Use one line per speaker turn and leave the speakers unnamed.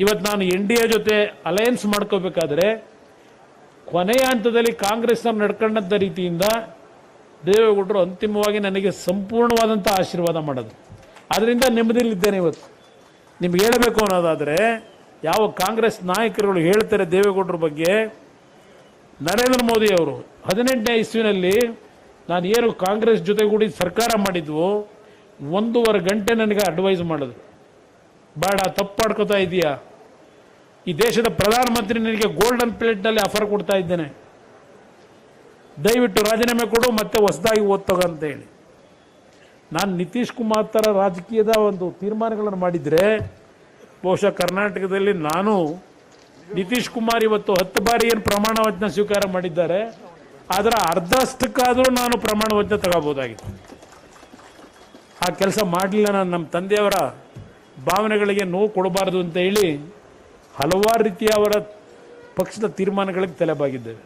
ಇವತ್ತು ನಾನು N D A ಜೊತೆ ಅಲಯನ್ಸ್ ಮಾಡ್ಕೋಬೇಕಾದ್ರೆ ಕೊನೆಯ ಹಂತದಲ್ಲಿ ಕಾಂಗ್ರೆಸ್ನವ್ರು ನಡ್ಕೊಂಡಂಥ ರೀತಿಯಿಂದ ದೇವೇಗೌಡರು ಅಂತಿಮವಾಗಿ ನನಗೆ ಸಂಪೂರ್ಣವಾದಂಥ ಆಶೀರ್ವಾದ ಮಾಡೋದು. ಅದರಿಂದ ನೆಮ್ಮದಿಲಿದ್ದೇನೆ ಇವತ್ತು. ನಿಮ್ಗೆ ಹೇಳಬೇಕು ಅನ್ನೋದಾದರೆ, ಯಾವ ಕಾಂಗ್ರೆಸ್ ನಾಯಕರುಗಳು ಹೇಳ್ತಾರೆ ದೇವೇಗೌಡರ ಬಗ್ಗೆ, ನರೇಂದ್ರ ಮೋದಿ ಅವರು ಹದಿನೆಂಟನೇ ಇಸ್ವಿನಲ್ಲಿ ನಾನು ಏನು ಕಾಂಗ್ರೆಸ್ ಜೊತೆಗೂಡಿ ಸರ್ಕಾರ ಮಾಡಿದ್ವು, ಒಂದೂವರೆ ಗಂಟೆ ನನಗೆ ಅಡ್ವೈಸ್ ಮಾಡಿದ್ರು. ಬೇಡ ತಪ್ಪು ಮಾಡ್ಕೋತಾ ಇದೀಯಾ? ಈ ದೇಶದ ಪ್ರಧಾನಮಂತ್ರಿ ನಿನಗೆ ಗೋಲ್ಡನ್ ಪ್ಲೇಟ್ನಲ್ಲಿ ಆಫರ್ ಕೊಡ್ತಾ ಇದ್ದೇನೆ. ದಯವಿಟ್ಟು ರಾಜೀನಾಮೆ ಕೊಡು, ಮತ್ತೆ ಹೊಸದಾಗಿ ಓದ್ತೋಗ ಅಂತ ಹೇಳಿ. ನಾನು ನಿತೀಶ್ ಕುಮಾರ್ ಥರ ರಾಜಕೀಯದ ಒಂದು ತೀರ್ಮಾನಗಳನ್ನು ಮಾಡಿದರೆ, ಬಹುಶಃ ಕರ್ನಾಟಕದಲ್ಲಿ ನಾನು ನಿತೀಶ್ ಕುಮಾರ್ ಇವತ್ತು ಹತ್ತು ಬಾರಿ ಏನು ಪ್ರಮಾಣ ವಚನ ಸ್ವೀಕಾರ ಮಾಡಿದ್ದಾರೆ, ಅದರ ಅರ್ಧಷ್ಟಕ್ಕಾದರೂ ನಾನು ಪ್ರಮಾಣ ವಚನ ತಗೋಬೋದಾಗಿತ್ತು ಆ ಕೆಲಸ ಮಾಡಲಿಲ್ಲ ನಾನು ನಮ್ಮ ತಂದೆಯವರ ಭಾವನೆಗಳಿಗೆ ನೋವು ಕೊಡಬಾರ್ದು ಅಂತ ಹೇಳಿ ಹಲವಾರು ರೀತಿಯ ಅವರ ಪಕ್ಷದ ತೀರ್ಮಾನಗಳಿಗೆ ತಲೆಬಾಗಿದ್ದೇವೆ.